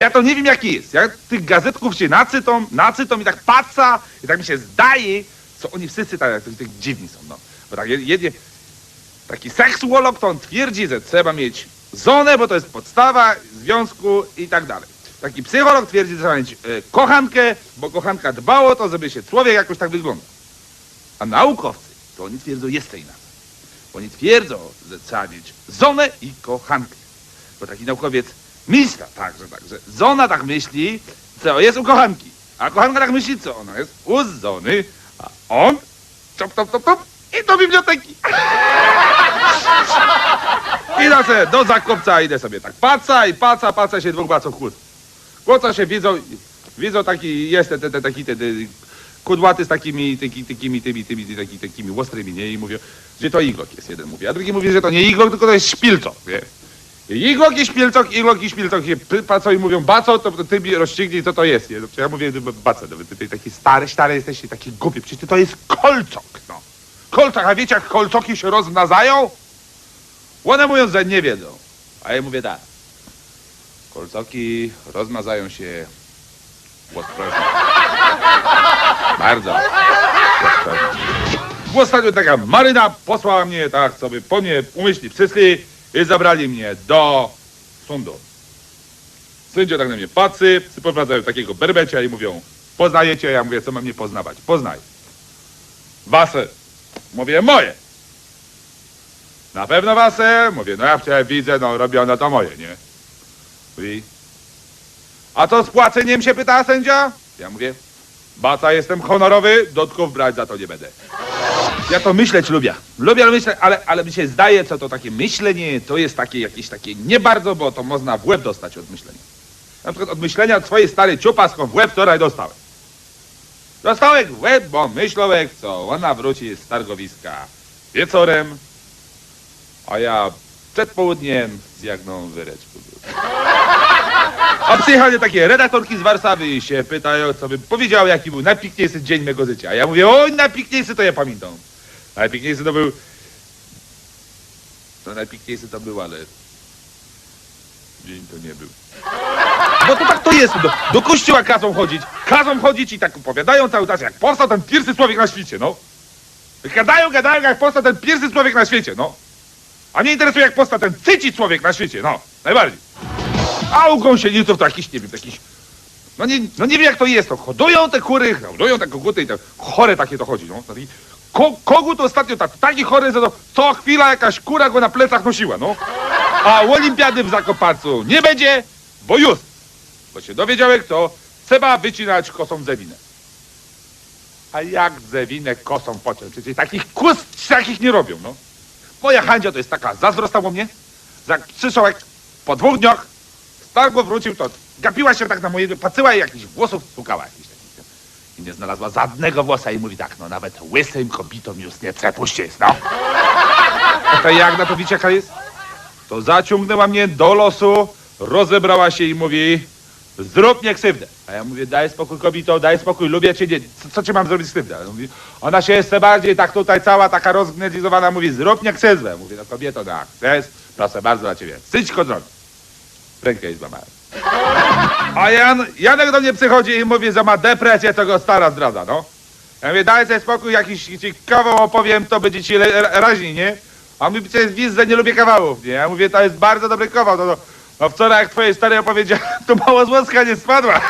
Ja to nie wiem jaki jest. Ja tych gazetków się nacytom, nacytom i tak patrzę i tak mi się zdaje, co oni wszyscy tak, tak, dziwni są, no. Bo tak jedzie taki seksuolog, to on twierdzi, że trzeba mieć żonę, bo to jest podstawa związku i tak dalej. Taki psycholog twierdzi, że trzeba mieć e, kochankę, bo kochanka dba o to, żeby się człowiek jakoś tak wyglądał. A naukowcy, to oni twierdzą jeszcze inaczej. Oni twierdzą, że trzeba mieć żonę i kochankę. Bo taki naukowiec myśli tak, że tak, że żona tak myśli, co jest u kochanki. A kochanka tak myśli, co ona jest u żony, a on top, top, top, top i do biblioteki. Idę sobie do zakopca, idę sobie tak paca i paca, paca się dwóch baców kłócą. Kłócą się, widzą, widzą taki, jest ten, ten, ten taki, ten, ten kudłaty z takimi, taki, takimi, tymi, tymi, tymi, takimi, takimi ostrymi, nie? I mówią, że to igok jest, jeden mówi, a drugi mówi, że to nie igok, tylko to jest szpilcok, nie? I Igok i szpilcok, igok i szpilcok się py- patrzą i mówią, baco, to ty mi rozstrzygnij, co to jest, nie? No, ja mówię, baco, no, wy tutaj taki stary, stary jesteście, taki głupi, przecież to jest kolcok, no. Kolcok, a wiecie, jak kolcoki się rozmnażają? One mówią, że nie wiedzą. A ja mówię tak. Kolcoki rozmazają się ostrożnie. Bardzo ostrożnie. Ostatnio taka maryna posłała mnie, tak sobie po mnie umyśli przyszli i zabrali mnie do sądu. Sędzia tak na mnie patrzy, przyprowadzają takiego berbecia i mówią, poznajecie? Ja mówię, co mam nie poznawać? Poznaj. Wasze. Mówię, moje. Na pewno wasze? Mówię, no ja wczoraj widzę, no robione to moje, nie? Mówi, a to z płaceniem się pyta sędzia? Ja mówię, baca jestem honorowy, dotków brać za to nie będę. Ja to myśleć lubię. Lubię myśleć, ale, ale mi się zdaje, co to takie myślenie, to jest takie jakieś takie nie bardzo, bo to można w łeb dostać od myślenia. Na przykład od myślenia od swojej starej ciupaską w łeb wczoraj dostałem. Dostałem w łeb, bo myślałem, co ona wróci z targowiska wieczorem, a ja przed południem z jagną wyreczku. A przyjechali takie redaktorki z Warszawy i się pytają, co bym powiedział, jaki był najpiękniejszy dzień mego życia. A ja mówię, oj, najpiękniejszy to ja pamiętam. Najpiękniejszy to był... To najpiękniejszy to był, ale... Dzień to nie był. Bo to tak to jest, do, do kościoła kazą chodzić, kazą chodzić i tak opowiadają cały czas, jak powstał ten pierwszy człowiek na świecie, no. Gadają, gadają, jak powstał ten pierwszy człowiek na świecie, no. A mnie interesuje, jak powstał ten trzeci człowiek na świecie, no. Najbardziej. A u gąsieniców to jakiś, nie wiem, jakiś... No nie, no nie wiem jak to jest, to hodują te kury, hodują te koguty i te chore takie to chodzi, no. Ko, kogut ostatnio tak, taki chory, że to co chwila jakaś kura go na plecach nosiła, no. A olimpiady w Zakopacu nie będzie, bo już, bo się dowiedziałem kto, trzeba wycinać kosą zewinę. A jak zewinę kosą pociąć? Przecież takich kus takich nie robią, no. Moja Handzia to jest taka, zazdrostała mnie, jak przyszła jak po dwóch dniach, z targu wrócił, to gapiła się tak na moje, patrzyła i jakichś włosów szukała jakichś takich. I nie znalazła żadnego włosa i mówi tak, no nawet łysym kobietom już nie przepuścisz, no. A to jak na to wiecie jaka jest? To zaciągnęła mnie do losu, rozebrała się i mówi, zrób mnie krzywdę. A ja mówię, daj spokój kobito, daj spokój, lubię cię, nie, co, co ci mam zrobić krzywdę? Ona mówi, ona się jeszcze bardziej tak tutaj cała taka rozgnetyzowana mówi, zrób mnie krzywdę. Mówię, no kobieto, tak, chcesz? Proszę bardzo dla ciebie, syćko drogi. Rękę jej złamałem. A Jan, Janek do mnie przychodzi i mówi, że ma depresję, to go stara zdradza, no. Ja mówię, daj sobie spokój, jakiś ci kawał opowiem, to będzie ci le- ra- raźniej, nie? A on mówi, przecież wiesz, że nie lubię kawałów, nie? Ja mówię, to jest bardzo dobry kawał, no, no, no wczoraj jak twojej starej opowiedziałem, to mała złoska nie spadła.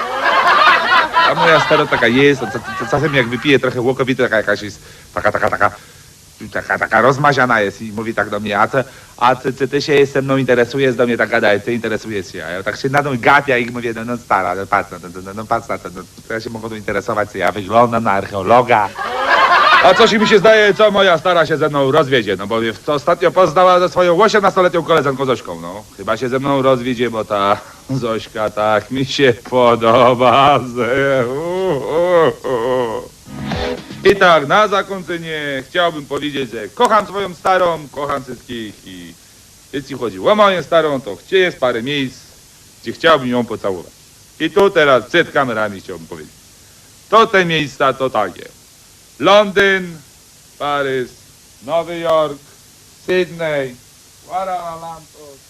A moja stara taka jest, to, to czasem jak wypije trochę łokowity, taka jakaś jest, taka, taka, taka, taka, taka rozmaziana jest i mówi tak do mnie, a co, a ty, ty, ty się ze mną interesujesz, do mnie tak gada, ty interesujesz się, a ja tak się na tą gapia i mówię, no, no stara, no patrz na to, no, no patrz na to, no, to ja się mogę interesować, ja wyglądam na archeologa. A coś mi się zdaje, co moja stara się ze mną rozwiedzie, no bo w- ostatnio poznała ze swoją 18-letnią koleżanką Zośką, no. Chyba się ze mną rozwiedzie, bo ta Zośka tak mi się podoba, że... u, u, u. I tak, na zakończenie chciałbym powiedzieć, że kocham swoją starą, kocham wszystkich i jeśli chodzi o moją starą, to gdzie jest parę miejsc, gdzie chciałbym ją pocałować. I tu teraz przed kamerami chciałbym powiedzieć. To te miejsca to takie. Londyn, Paryż, Nowy Jork, Sydney, Lumpur,